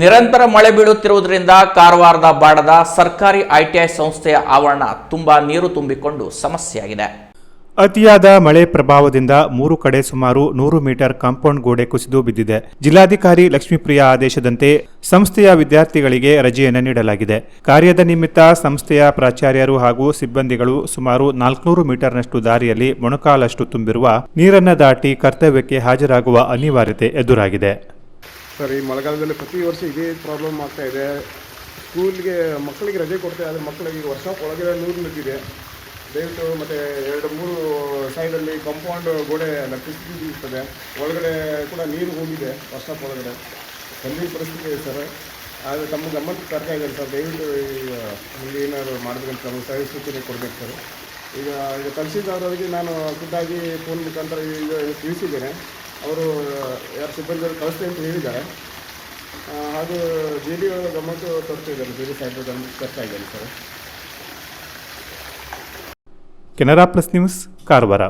ನಿರಂತರ ಮಳೆ ಬೀಳುತ್ತಿರುವುದರಿಂದ ಕಾರವಾರದ ಬಾಡದ ಸರ್ಕಾರಿ ಐಟಿಐ ಸಂಸ್ಥೆಯ ಆವರಣ ತುಂಬಾ ನೀರು ತುಂಬಿಕೊಂಡು ಸಮಸ್ಯೆಯಾಗಿದೆ. ಅತಿಯಾದ ಮಳೆ ಪ್ರಭಾವದಿಂದ ಮೂರು ಕಡೆ ಸುಮಾರು ನೂರು ಮೀಟರ್ ಕಾಂಪೌಂಡ್ ಗೋಡೆ ಕುಸಿದು ಬಿದ್ದಿದೆ. ಜಿಲ್ಲಾಧಿಕಾರಿ ಲಕ್ಷ್ಮೀಪ್ರಿಯ ಆದೇಶದಂತೆ ಸಂಸ್ಥೆಯ ವಿದ್ಯಾರ್ಥಿಗಳಿಗೆ ರಜೆಯನ್ನು ನೀಡಲಾಗಿದೆ. ಕಾರ್ಯದ ನಿಮಿತ್ತ ಸಂಸ್ಥೆಯ ಪ್ರಾಚಾರ್ಯರು ಹಾಗೂ ಸಿಬ್ಬಂದಿಗಳು ಸುಮಾರು ನಾಲ್ಕುನೂರು ಮೀಟರ್ನಷ್ಟು ದಾರಿಯಲ್ಲಿ ಮೊಣಕಾಲಷ್ಟು ತುಂಬಿರುವ ನೀರನ್ನ ದಾಟಿ ಕರ್ತವ್ಯಕ್ಕೆ ಹಾಜರಾಗುವ ಅನಿವಾರ್ಯತೆ ಎದುರಾಗಿದೆ. ಸರ್, ಈ ಮಳೆಗಾಲದಲ್ಲಿ ಪ್ರತಿ ವರ್ಷ ಇದೇ ಪ್ರಾಬ್ಲಮ್ ಆಗ್ತಾ ಇದೆ. ಸ್ಕೂಲ್ಗೆ ಮಕ್ಕಳಿಗೆ ರಜೆ ಕೊಡ್ತಾರೆ ಆದರೆ ಮಕ್ಕಳಿಗೆ ಈಗ ವರ್ಷ ಒಳಗಡೆ ನೂರು ನಿಂತಿದೆ ದಯವಿಟ್ಟು ಮತ್ತು ಎರಡು, ಮೂರು ಸೈಡಲ್ಲಿ ಕಾಂಪೌಂಡ್ ಗೋಡೆ ಇರ್ತದೆ ಒಳಗಡೆ ಕೂಡ ನೀರು ಹೋಗಿದೆ ವರ್ಷ ಒಳಗಡೆ. ಸಂಜೆ ಪರಿಸ್ಥಿತಿ ಇದೆ ಸರ್. ಆದರೆ ತಮ್ಮ ಗಮನಕ್ಕೆ ತರ್ತಾ ಇದ್ದಾರೆ ಸರ್. ದಯವಿಟ್ಟು ಈಗ ಇಲ್ಲಿ ಏನಾದ್ರು ಮಾಡಬೇಕಂತ ನಮಗೆ ಸಹಾಯ ಸೂಚನೆ ಕೊಡಬೇಕು ಸರ್. ಈಗ ಈಗ ತಹಸೀಲ್ದಾರ್ ಅವರಿಗೆ ನಾನು ಖುದ್ದಾಗಿ ಫೋನ್ ಮುಖಾಂತರ ಈಗ ತಿಳಿಸಿದ್ದೇನೆ. ಅವರು ಯಾರು ಸಿಬ್ಬಂದಿ ಕಳಿಸ್ತೀನಿ ಅಂತ ಹೇಳಿದ್ದಾರೆ. ಅದು ಜಿ ಡಿ ಗಮನಕ್ಕೆ ತರ್ತಾ ಇದ್ದಾರೆ. ಜೆ ಡಿ ಸಾಹೇಬ್ರ ಗಮನಕ್ಕೆ ತರ್ತಾ ಇದ್ದಾರೆ, sir. Canara plus news, Karwar.